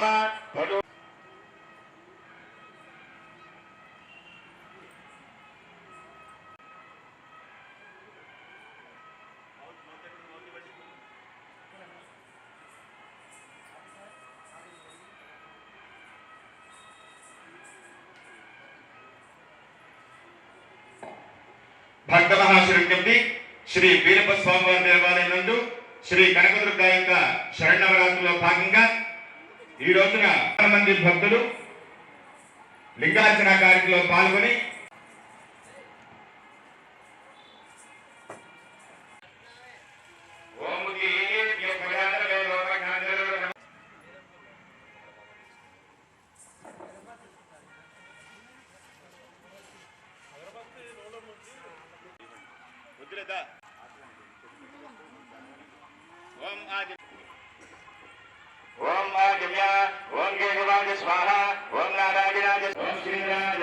భక్త భక్తమహాశురం కింది శ్రీ వీరప్ప స్వామివారి దేవాలయం నందు శ్రీ కనకదుర్గ యొక్క శరణవరాత్రిలో భాగంగా ఈ రోజున మంది భక్తులు లింగార్చన కార్యక్రమంలో పాల్గొని ఓం ఓం కేశవాజ స్వాహ ఓం నారాయణాజ ఓం శ్రీరాజ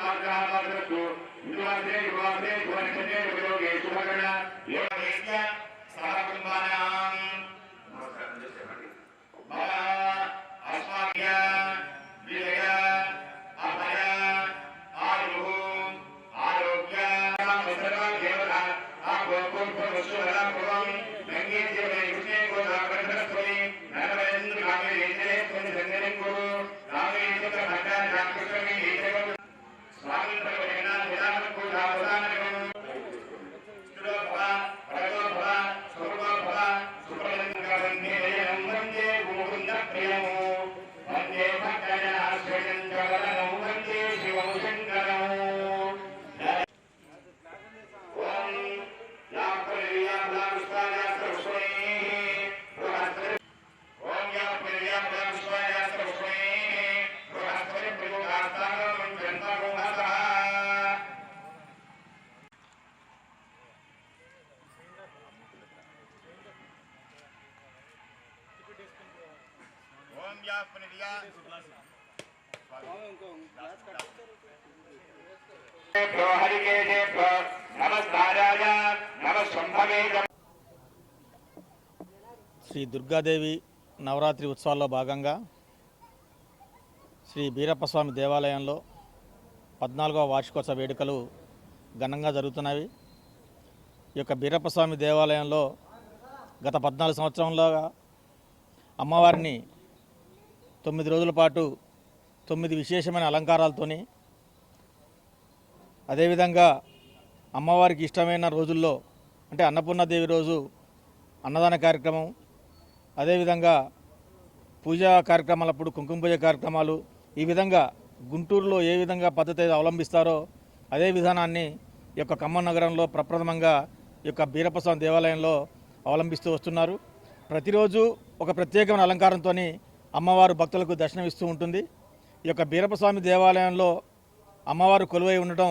జ్ఞానం ఆగ్రహాలు యువాదే యువాదే భువనక్షతే వియోగే శుభగణ యోగేశ్య సహకుటుంబానాం నమస్కారం. ఓం శ్రీ దుర్గాదేవి నవరాత్రి ఉత్సవాల్లో భాగంగా శ్రీ బీరప్పస్వామి దేవాలయంలో పద్నాలుగవ వార్షికోత్సవ వేడుకలు ఘనంగా జరుగుతున్నవి. ఈ యొక్క బీరప్పస్వామి దేవాలయంలో గత పద్నాలుగు సంవత్సరంలో అమ్మవారిని తొమ్మిది రోజుల పాటు తొమ్మిది విశేషమైన అలంకారాలతోని అదేవిధంగా అమ్మవారికి ఇష్టమైన రోజుల్లో అంటే అన్నపూర్ణదేవి రోజు అన్నదాన కార్యక్రమం అదేవిధంగా పూజా కార్యక్రమాలప్పుడు కుంకుమ పూజ కార్యక్రమాలు ఈ విధంగా గుంటూరులో ఏ విధంగా పద్ధతి అవలంబిస్తారో అదే విధానాన్ని ఈ యొక్క ఖమ్మం నగరంలో ప్రప్రథమంగా ఈ యొక్క బీరప్పస్వామి దేవాలయంలో అవలంబిస్తూ వస్తున్నారు. ప్రతిరోజు ఒక ప్రత్యేకమైన అలంకారంతో అమ్మవారు భక్తులకు దర్శనమిస్తూ ఉంటుంది. ఈ యొక్క బీరపస్వామి దేవాలయంలో అమ్మవారు కొలువై ఉండటం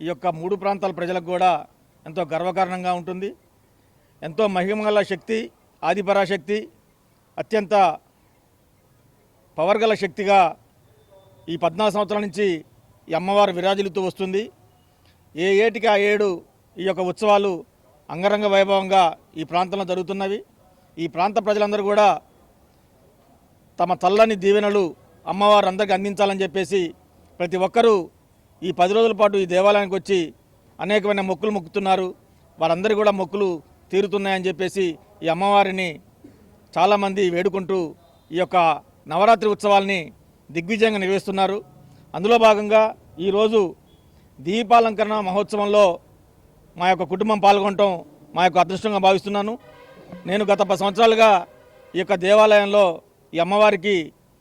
ఈ యొక్క మూడు ప్రాంతాల ప్రజలకు కూడా ఎంతో గర్వకారణంగా ఉంటుంది. ఎంతో మహిమగల శక్తి ఆదిపరాశక్తి అత్యంత పవర్ గల శక్తిగా ఈ పద్నాలుగు సంవత్సరాల నుంచి ఈ అమ్మవారు విరాజిల్లుతూ వస్తుంది. ఏ ఏటికి ఆ ఏడు ఈ యొక్క ఉత్సవాలు అంగరంగ వైభవంగా ఈ ప్రాంతంలో జరుగుతున్నవి. ఈ ప్రాంత ప్రజలందరూ కూడా తమ చల్లని దీవెనలు అమ్మవారు అందరికీ అందించాలని చెప్పేసి ప్రతి ఒక్కరూ ఈ పది రోజుల పాటు ఈ దేవాలయానికి వచ్చి అనేకమైన మొక్కులు మొక్కుతున్నారు. వారందరూ కూడా మొక్కులు తీరుతున్నాయని చెప్పేసి ఈ అమ్మవారిని చాలామంది వేడుకుంటూ ఈ యొక్క నవరాత్రి ఉత్సవాల్ని దిగ్విజయంగా నిర్వహిస్తున్నారు. అందులో భాగంగా ఈరోజు దీపాలంకరణ మహోత్సవంలో మా యొక్క కుటుంబం పాల్గొనటం మా యొక్క అదృష్టంగా భావిస్తున్నాను. నేను గత పది సంవత్సరాలుగా ఈ యొక్క దేవాలయంలో ఈ అమ్మవారికి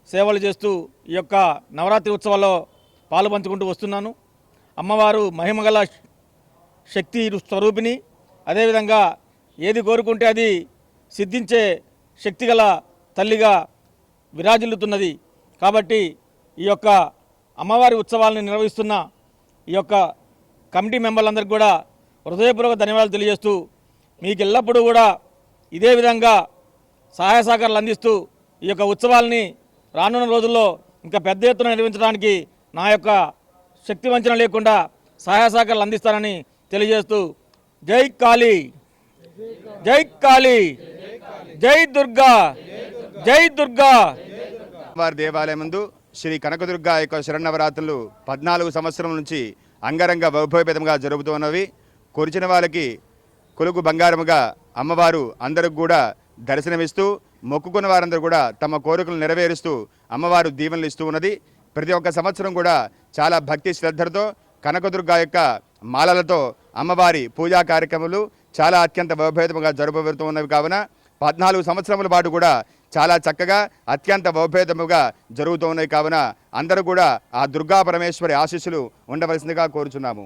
సేవలు చేస్తూ ఈ యొక్క నవరాత్రి ఉత్సవాల్లో పాలు పంచుకుంటూ వస్తున్నాను. అమ్మవారు మహిమగల శక్తి స్వరూపిణి. అదేవిధంగా ఏది కోరుకుంటే అది సిద్ధించే శక్తిగల తల్లిగా విరాజిల్లుతున్నది. కాబట్టి ఈ యొక్క అమ్మవారి ఉత్సవాలను నిర్వహిస్తున్న ఈ యొక్క కమిటీ మెంబర్లందరికీ కూడా హృదయపూర్వక ధన్యవాదాలు తెలియజేస్తూ మీకు ఎల్లప్పుడూ కూడా ఇదే విధంగా సహాయ సహకారాలు అందిస్తూ ఈ యొక్క ఉత్సవాల్ని రానున్న రోజుల్లో ఇంకా పెద్ద ఎత్తున నిర్వహించడానికి నా యొక్క శక్తి వంచన లేకుండా సహాయ సహకారాలు అందిస్తానని తెలియజేస్తూ జై కాళీ. జై కాళీ. జై దుర్గా. జై దుర్గా. వారి దేవాలయం ముందు శ్రీ కనకదుర్గ యొక్క శరణవరాత్రులు పద్నాలుగు సంవత్సరం నుంచి అంగరంగ వైభవపేతంగా జరుగుతున్నవి కొరిచిన వాళ్ళకి కొలుగు బంగారముగా అమ్మవారు అందరికి కూడా దర్శనమిస్తూ మొక్కుకున్న వారందరూ కూడా తమ కోరికలు నెరవేరుస్తూ అమ్మవారు దీవెనలు ఇస్తూ ఉన్నది. ప్రతి ఒక్క సంవత్సరం కూడా చాలా భక్తి శ్రద్ధలతో కనకదుర్గ యొక్క మాలలతో అమ్మవారి పూజా కార్యక్రమాలు చాలా అత్యంత వైభవేతముగా జరపబడుతూ ఉన్నవి. కావున పద్నాలుగు సంవత్సరముల పాటు కూడా చాలా చక్కగా అత్యంత వైభేదముగా జరుగుతూ ఉన్నాయి కావున అందరూ కూడా ఆ దుర్గా పరమేశ్వరి ఆశీస్సులు ఉండవలసిందిగా కోరుచున్నాము.